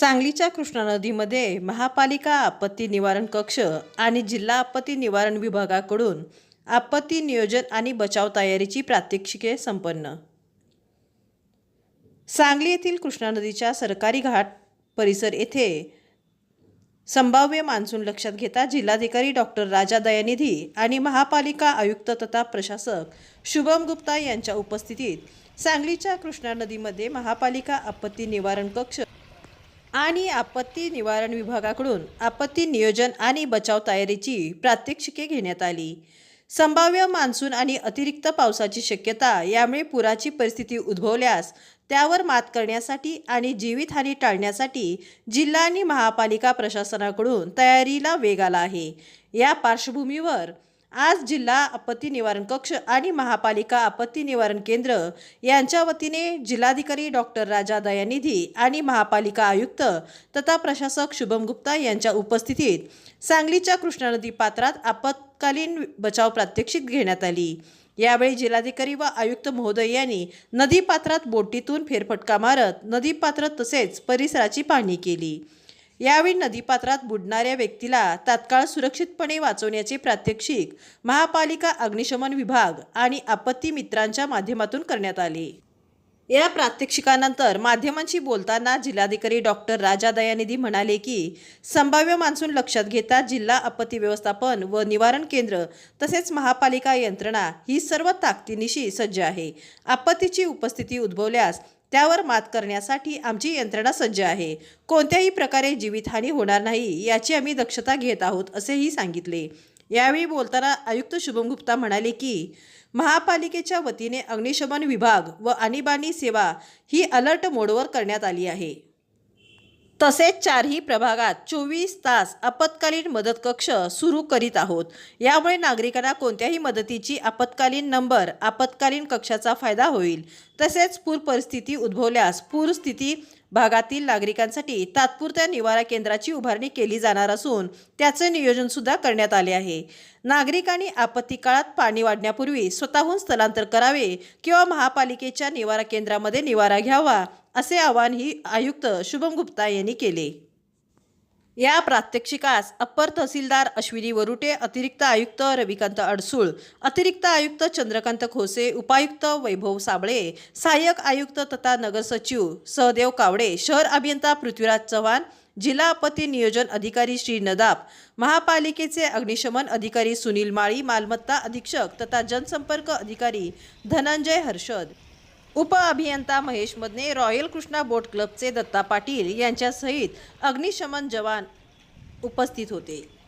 सांगलीच्या कृष्णा नदीमध्ये महापालिका आपत्ती निवारण कक्ष आणि जिल्हा आपत्ती निवारण विभागाकडून आपत्ती नियोजन आणि बचाव तयारीची प्रात्यक्षिके संपन्न. सांगली येथील कृष्णा नदीच्या सरकारी घाट परिसर येथे संभाव्य मान्सून लक्षात घेता जिल्हाधिकारी डॉक्टर राजा दयानिधी आणि महापालिका आयुक्त तथा प्रशासक शुभम गुप्ता यांच्या उपस्थितीत सांगलीच्या कृष्णा नदीमध्ये महापालिका आपत्ती निवारण कक्ष आणि आपत्ती निवारण विभागाकडून आपत्ती नियोजन आणि बचाव तयारीची प्रात्यक्षिके घेण्यात आली. संभाव्य मान्सून आणि अतिरिक्त पावसाची शक्यता यामुळे पुराची परिस्थिती उद्भवल्यास त्यावर मात करण्यासाठी आणि जीवितहानी टाळण्यासाठी जिल्हा आणि महापालिका प्रशासनाकडून तयारीला वेग आला आहे. या पार्श्वभूमीवर आज जिल्हा आपत्ती निवारण कक्ष आणि महापालिका आपत्ती निवारण केंद्र यांच्या वतीने जिल्हाधिकारी डॉक्टर राजा दयानिधी आणि महापालिका आयुक्त तथा प्रशासक शुभम गुप्ता यांच्या उपस्थितीत सांगलीच्या कृष्णा नदी पात्रात आपत्कालीन बचाव प्रात्यक्षिक घेण्यात आली. यावेळी जिल्हाधिकारी व आयुक्त महोदय यांनी नदीपात्रात बोटीतून फेरफटका मारत नदीपात्र तसेच परिसराची पाहणी केली. यावेळी नदीपात्रात बुडणाऱ्या व्यक्तीला तात्काळ सुरक्षितपणे वाचवण्याचे प्रात्यक्षिक महापालिका अग्निशमन विभाग आणि आपत्ती मित्रांच्या माध्यमातून करण्यात आले. या प्रात्यक्षिकानंतर माध्यमांशी बोलताना जिल्हाधिकारी डॉक्टर राजा दयानिधी म्हणाले की संभाव्य मान्सून लक्षात घेता जिल्हा आपत्ती व्यवस्थापन व निवारण केंद्र तसेच महापालिका यंत्रणा ही सर्व ताकदीनिशी सज्ज आहे. आपत्तीची उपस्थिती उद्भवल्यास त्यावर मात करण्यासाठी आमची यंत्रणा सज्ज आहे. कोणत्याही प्रकारे जीवितहानी होणार नाही याची आम्ही दक्षता घेत आहोत असेही सांगितले. यावेळी बोलताना आयुक्त शुभम गुप्ता म्हणाले की महापालिकेच्या वतीने अग्निशमन विभाग व आणीबाणी सेवा ही अलर्ट मोडवर करण्यात आली आहे. तसेच चारही प्रभागात चोवीस तास आपत्कालीन मदत कक्ष सुरू करीत आहोत. यामुळे नागरिकांना कोणत्याही मदतीची आपत्कालीन नंबर आपत्कालीन कक्षाचा फायदा होईल. तसेच पूर परिस्थिती उद्भवल्यास पूरस्थिती भागातील नागरिकांसाठी तात्पुरत्या निवारा केंद्राची उभारणी केली जाणार असून त्याचे नियोजनसुद्धा करण्यात आले आहे. नागरिकांनी आपत्ती काळात पाणी वाढण्यापूर्वी स्वतःहून स्थलांतर करावे किंवा महापालिकेच्या निवारा केंद्रामध्ये निवारा घ्यावा असे आवाहनही आयुक्त शुभम गुप्ता यांनी केले. या प्रात्यक्षिकास अप्पर तहसीलदार अश्विनी वरुटे अतिरिक्त आयुक्त रविकांत अडसूळ अतिरिक्त आयुक्त चंद्रकांत खोसे उपायुक्त वैभव साबळे सहाय्यक आयुक्त तथा नगरसचिव सहदेव कावडे शहर अभियंता पृथ्वीराज चव्हाण जिल्हा आपत्ती नियोजन अधिकारी श्री नदाप महापालिकेचे अग्निशमन अधिकारी सुनील माळी मालमत्ता अधीक्षक तथा जनसंपर्क अधिकारी धनंजय हर्षद उपअभियंता महेश मदने रॉयल कृष्णा बोट क्लबचे दत्ता पाटील यांच्यासहित अग्निशमन जवान उपस्थित होते.